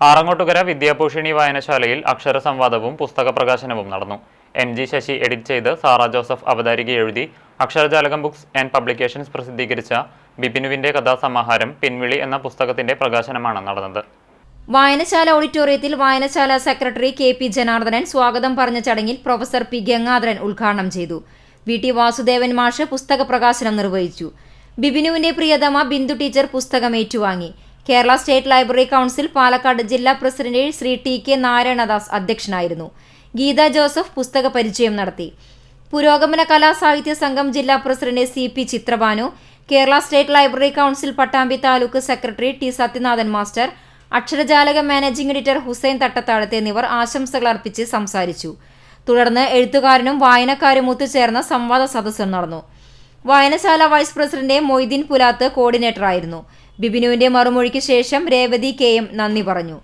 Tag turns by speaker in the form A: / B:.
A: ആറങ്ങോട്ടുകര വിദ്യാഭൂഷണി വായനശാലയിൽ അക്ഷര സംവാദവും പുസ്തക പ്രകാശനവും നടന്നു. M G. ശശി എഡിറ്റ് ചെയ്ത് സാറ ജോസഫ് അവതാരിക എഴുതി. അക്ഷരജാലകം ബുക്സ് ആൻഡ് പബ്ലിക്കേഷൻസ് പ്രസിദ്ധീകരിച്ച ബിപിനുവിന്റെ കഥാസമാഹാരം പിൻവിളി എന്ന പുസ്തകത്തിന്റെ പ്രകാശനമാണ് നടന്നത്.
B: വായനശാല ഓഡിറ്റോറിയത്തിൽ വായനശാല സെക്രട്ടറി കെ പി ജനാർദ്ദനൻ സ്വാഗതം പറഞ്ഞ ചടങ്ങിൽ പ്രൊഫസർ പി ഗംഗാധരൻ ഉദ്ഘാടനം ചെയ്തു. വി. ടി. വാസുദേവൻ മാഷ് പുസ്തക പ്രകാശനം നിർവഹിച്ചു. ബിബിനുവിന്റെ പ്രിയതമ ബിന്ദു ടീച്ചർ പുസ്തകം ഏറ്റുവാങ്ങി. Kerala state library council Palakkad ജില്ലാ president Shri T K Narayanadas അധ്യക്ഷനായിരുന്നു. ഗീത ജോസഫ് പുസ്തക പരിചയം നടത്തി. പുരോഗമന കലാ സാഹിത്യ സംഘം ജില്ലാ president C P Chithrabhanu Kerala state library council Pattambi taluk secretary T Sathyanathan master അക്ഷരജാലക managing editor Hussain Thattathazhath എന്നിവർ ആശംസകൾ അർപ്പിച്ച് സംസാരിച്ചു. തുടർന്ന് എഴുത്തുകാരനും വായനക്കാരും ഒത്തുചേർന്ന സംവാദ സദസ്സ് നടന്നു. വായനശാല വൈസ് പ്രസിഡന്റ് മൊയ്തീൻ പുലാത്ത് കോർഡിനേറ്ററായിരുന്നു. ബിബിനുവിന്റെ മറുമൊഴിക്ക് ശേഷം രേവതി കെ എം നന്ദി പറഞ്ഞു.